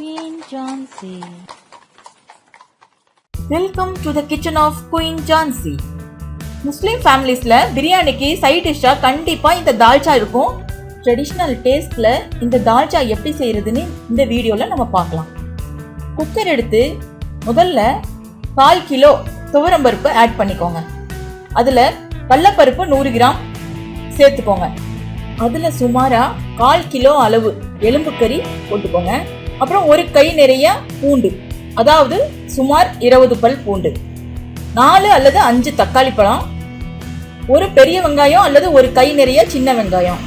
Queen Jhansi welcome to the kitchen of queen Jhansi முஸ்லீம் ஃபேமிலிஸில் பிரியாணிக்கு side டிஷ்ஷாக கண்டிப்பாக இந்த தால்ச்சா இருக்கும். ட்ரெடிஷ்னல் டேஸ்ட்டில் இந்த தால்ச்சா எப்படி செய்கிறதுன்னு இந்த வீடியோவில் நம்ம பார்க்கலாம். குக்கர் எடுத்து முதல்ல கால் கிலோ துவரம்பருப்பு ஆட் பண்ணிக்கோங்க. அதில் கடலப்பருப்பு நூறு கிராம் சேர்த்துக்கோங்க. அதில் சுமாராக கால் கிலோ அளவு எலும்பு கறி போட்டுக்கோங்க. அப்புறம் ஒரு கை நிறைய பூண்டு. அதாவது சுமார் இருபது பல் பூண்டு. நாலு அல்லது அஞ்சு தக்காளி பழம். ஒரு பெரிய வெங்காயம் அல்லது ஒரு கை நிறைய சின்ன வெங்காயம்.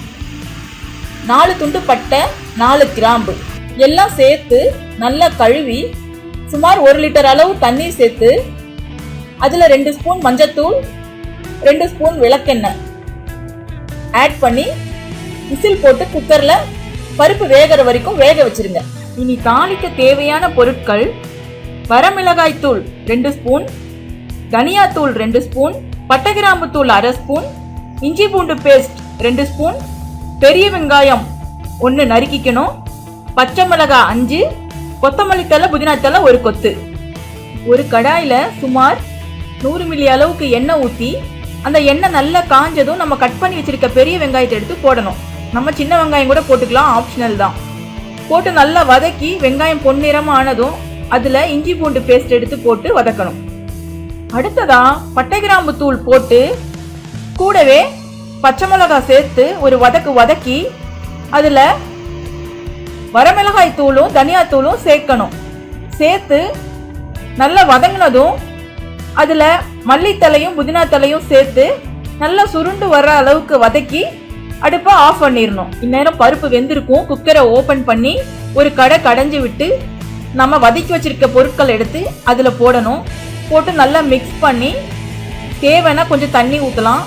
நாலு துண்டு பட்டை நாலு கிராம்பு. எல்லாம் சேர்த்து நல்லா கழுவி சுமார் ஒரு லிட்டர் அளவு தண்ணீர் சேர்த்து அதில் ரெண்டு ஸ்பூன் மஞ்சத்தூள் ரெண்டு ஸ்பூன் விளக்கெண்ணெய். ஆட் பண்ணி விசில் போட்டு குக்கரில் பருப்பு வேகிற வரைக்கும் வேக வச்சிருங்க. இனி தாளிக்க தேவையான பொருட்கள் வரமிளகாய் தூள் ரெண்டு ஸ்பூன் தனியாத்தூள் ரெண்டு ஸ்பூன் பட்டை தூள் அரை ஸ்பூன் இஞ்சி பூண்டு பேஸ்ட் ரெண்டு ஸ்பூன் பெரிய வெங்காயம் ஒன்று நறுக்கிக்கணும் பச்சை மிளகாய் அஞ்சு கொத்தமல்லி தலை புதினா தலை ஒரு கொத்து. ஒரு கடாயில் சுமார் நூறு மில்லி அளவுக்கு எண்ணெய் ஊற்றி அந்த எண்ணெய் நல்லா காஞ்சதும் நம்ம கட் பண்ணி வச்சிருக்க பெரிய வெங்காயத்தை எடுத்து போடணும். நம்ம சின்ன வெங்காயம் கூட போட்டுக்கலாம் ஆப்ஷனல் தான். போட்டு நல்லா வதக்கி வெங்காயம் பொன்னிறமாக ஆனதும் அதில் இஞ்சி பூண்டு பேஸ்ட் எடுத்து போட்டு வதக்கணும். அடுத்ததா பட்டை கிராம்பு தூள் போட்டு கூடவே பச்சை மிளகாய் சேர்த்து ஒரு வதக்கு வதக்கி அதில் வரமிளகாய் தூளும் தனியா தூளும் சேர்க்கணும். சேர்த்து நல்லா வதங்கினதும் அதில் மல்லித்தலையும் புதினா தலையும் சேர்த்து நல்லா சுருண்டு வர்ற அளவுக்கு வதக்கி அடுப்பை ஆஃப் பண்ணிடணும் இந்நேரம் பருப்பு வெந்திருக்கும். குக்கரை ஓப்பன் பண்ணி ஒரு கடை கடைஞ்சி விட்டு நம்ம வதக்கி வச்சிருக்க பொருட்கள் எடுத்து அதில் போடணும். போட்டு நல்லா மிக்ஸ் பண்ணி தேவைன்னா கொஞ்சம் தண்ணி ஊற்றலாம்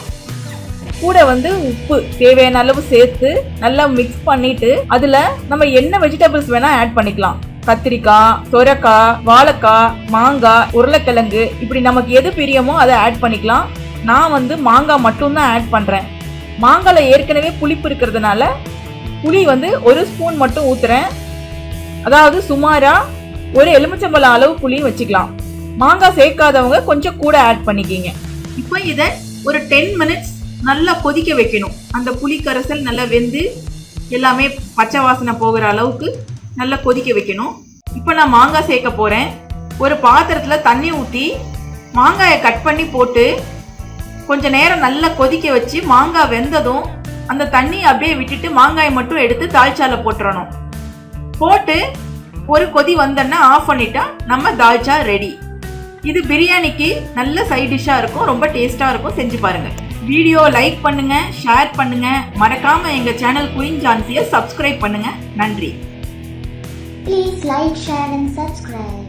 கூட வந்து உப்பு தேவையான அளவு சேர்த்து நல்லா மிக்ஸ் பண்ணிட்டு அதில் நம்ம என்ன வெஜிடபிள்ஸ் வேணால் ஆட் பண்ணிக்கலாம். கத்திரிக்காய் சொரக்காய் வாழைக்காய் மாங்காய் உருளைக்கிழங்கு. இப்படி நமக்கு எது பிரியமோ அதை ஆட் பண்ணிக்கலாம். நான் வந்து மாங்காய் மட்டும்தான் ஆட் பண்ணுறேன் மாங்காயில் ஏற்கனவே புளிப்பு இருக்கிறதுனால புளி வந்து ஒரு ஸ்பூன் மட்டும் ஊத்துறேன். அதாவது சுமாராக ஒரு எலுமிச்சம்பழம் அளவு புளியும் வச்சுக்கலாம். மாங்காய் சேர்க்காதவங்க கொஞ்சம் கூட ஆட் பண்ணிக்கிங்க. இப்போ இதை ஒரு டென் மினிட்ஸ் நல்லா கொதிக்க வைக்கணும். அந்த புளி கரைசல் நல்லா வெந்து எல்லாமே பச்சை வாசனை போகிற அளவுக்கு நல்லா கொதிக்க வைக்கணும். இப்போ நான் மாங்காய் சேர்க்க போகிறேன் ஒரு பாத்திரத்தில் தண்ணி ஊற்றி மாங்காயை கட் பண்ணி போட்டு கொஞ்ச நேரம் நல்லா கொதிக்க வச்சு மாங்காய் வெந்ததும் அந்த தண்ணியை அப்படியே விட்டுட்டு மாங்காயை மட்டும் எடுத்து தால்ச்சால போட்டுறணும். போட்டு ஒரு கொதி வந்தோன்னா ஆஃப் பண்ணிட்டா நம்ம தால்ச்சா ரெடி இது பிரியாணிக்கு நல்ல சைட் டிஷ்ஷாக இருக்கும் ரொம்ப டேஸ்ட்டாக இருக்கும். செஞ்சு பாருங்கள் வீடியோ லைக் பண்ணுங்கள் ஷேர் பண்ணுங்கள் மறக்காமல் எங்கள் சேனல் குயின் ஜான்சியை சப்ஸ்கிரைப் பண்ணுங்கள் நன்றி. Please like share and subscribe